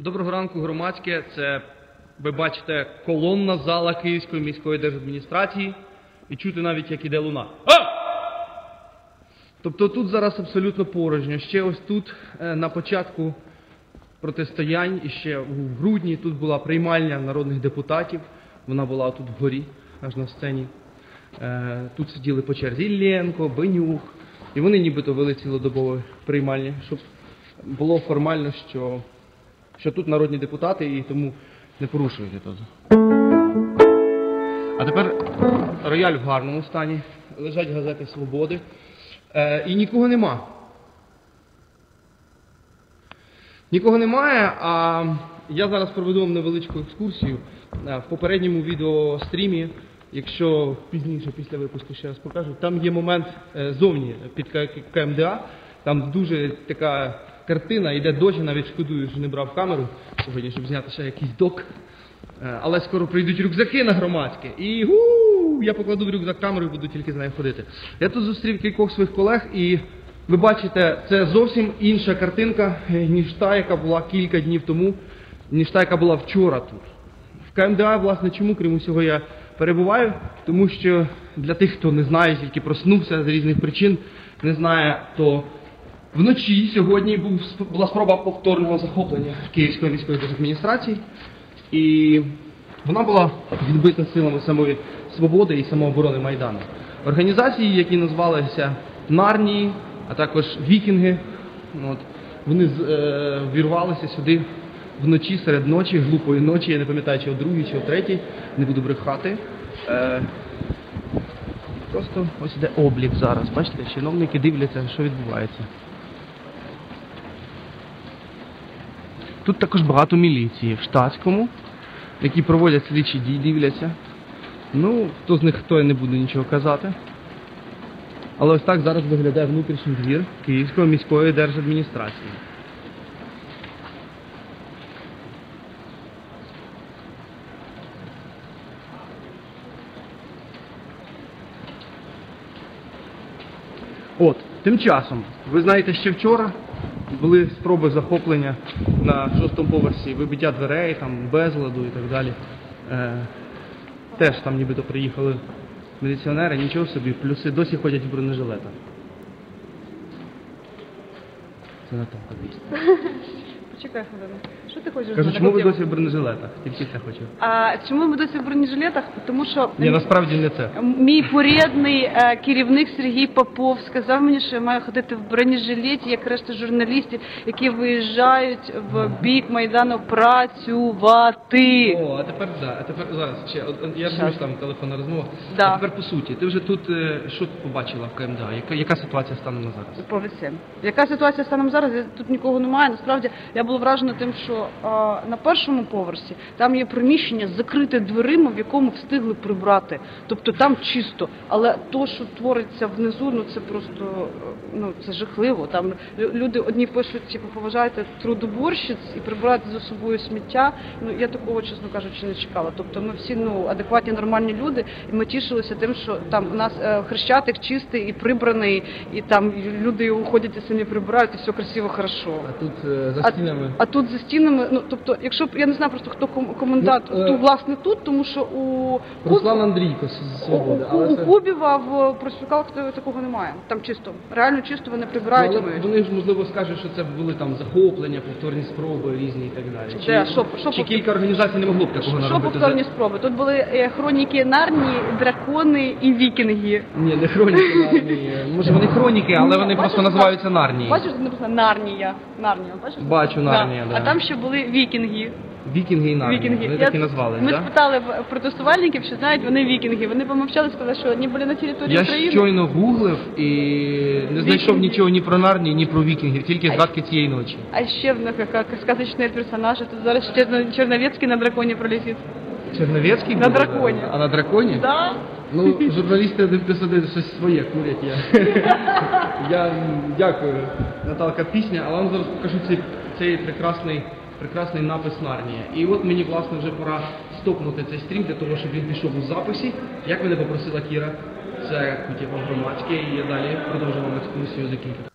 Доброго ранку, громадське. Це ви бачите колонна зала Київської міської держадміністрації і чути навіть, як іде луна. А! Тобто тут зараз абсолютно порожньо. Ще ось тут е, на початку протистоянь і ще у грудні тут була приймальня народних депутатів. Вона була тут вгорі, аж на сцені. Е, Тут сиділи по черзі Ілленко, Бенюк. І вони нібито вели цілодобове приймальня, щоб було формально, що, що тут народні депутати і тому не порушуєте тут. А тепер рояль в гарному стані, лежать газети Свободи. Е, і нікого нема. Нікого немає, а я зараз проведу вам невеличку екскурсію. Е, В попередньому відеострімі, якщо пізніше після випуску ще раз покажу, там є момент е, зовні під КМДА, там дуже така картина, йде дощ, навіть шкодую, що не брав камеру сьогодні, щоб зняти ще якийсь док. Е, Але скоро прийдуть рюкзаки на громадське. І гу, я покладу в рюкзак камеру і буду тільки з нею ходити. Я тут зустрів кількох своїх колег, і ви бачите, це зовсім інша картинка, е, ніж та, яка була кілька днів тому, ніж та, яка була вчора тут. В КМДА, власне, чому крім усього я перебуваю? Тому що для тих, хто не знає, тільки проснувся з різних причин, не знає, то вночі сьогодні був, була спроба повторного захоплення Київської міської адміністрації. І вона була відбита силами самої свободи і самооборони Майдану. Організації, які назвалися Нарнії, а також Вікінги, от, вони е, сюди вночі, серед ночі, глупої ночі, я не пам'ятаю, чи о другій, чи о третій, не буду брехати. Е, просто ось іде облік зараз. Бачите, чиновники дивляться, що відбувається. Тут також багато міліції в штатському, які проводять слідчі дії, дивляться. Ну, хто з них хто я не буду нічого казати. Але ось так зараз виглядає внутрішній двір Київської міської держадміністрації. От, тим часом, ви знаєте, ще вчора були спроби захоплення на шостому поверсі, вибиття дверей, там, безладу і так далі. Е, теж там нібито приїхали міліціонери, нічого собі, плюси досі ходять в бронежилетах. Це Наталка дійсно. Почекай хвилину. Що ти хочеш Кажу, чому ви досі в бронежилетах? Тільки це хочу. А чому ми досі в бронежилетах? Тому що Ні, насправді не це. мій порядний е, керівник Сергій Попов сказав мені, що я маю ходити в бронежилеті, як решта журналістів, які виїжджають в бік майдану працювати. О, а тепер да, а тепер зараз ще от- от я що там телефонна розмова. Да. А тепер по суті, ти вже тут е, що побачила в КМДА? Яка, яка ситуація станом на зараз? Повіці. Яка ситуація станом зараз? Я- Тут нікого немає. Насправді я була вражена тим, що а, на першому поверсі там є приміщення закрите дверима, в якому встигли прибрати. Тобто там чисто. Але то, що твориться внизу, ну це просто ну це жахливо. Там люди одні пишуть, типу, поважайте трудоборщиць і прибирати за собою сміття. Ну я такого, чесно кажучи, не чекала. Тобто ми всі ну адекватні, нормальні люди, і ми тішилися тим, що там у нас е, хрещатик чистий і прибраний, і там люди його ходять і самі прибирають, і все красиво, хорошо. А тут е, за А, а тут за стінами, ну тобто, якщо б я не знаю просто хто ком- коментатор, Ну, е, власне тут, тому що у Руслан Андрійко з Свободи, у, але у. Кубіва в проспіках такого немає. Там чисто, реально чисто вони прибирають. Ну, але вони ж можливо скажуть, що це були там захоплення, повторні спроби різні і так далі. Де? Що- що чи кілька організацій не могло б такого Що повторні спроби? Тут були е, хроніки Нарнії, дракони і вікінги. Ні, не хроніки Нарнії. Може вони хроніки, але вони Бачиш, просто називаються Нарнії. Бачиш, написано Нарнія. Нарнія, бачиш? Бачу, Нарнія, да. А там ще були вікінги. Вікінги і Нарнії. Вікінги. Вони так і назвались, Ми так? спитали протестувальників, що знають вони вікінги. Вони помовчали, сказали, що вони були на території Я України. щойно гуглив і не знайшов Вікінги. нічого ні про Нарнію, ні про вікінгів, тільки згадки цієї ночі. А ще в них як сказочний персонаж. Тут зараз Черно- Черновецький на драконі пролетить. Черновецький? На драконі. А на драконі? Да? Ну, журналісти один плюс щось своє курять. Я, я дякую, Наталка, пісня, але вам зараз покажу цей, цей прекрасний, прекрасний напис Нарнія. І от мені, власне, вже пора стопнути цей стрім для того, щоб він пішов у записі. Як мене попросила Кіра, це Кутєва громадське, і я далі продовжу вам екскурсію за кілька.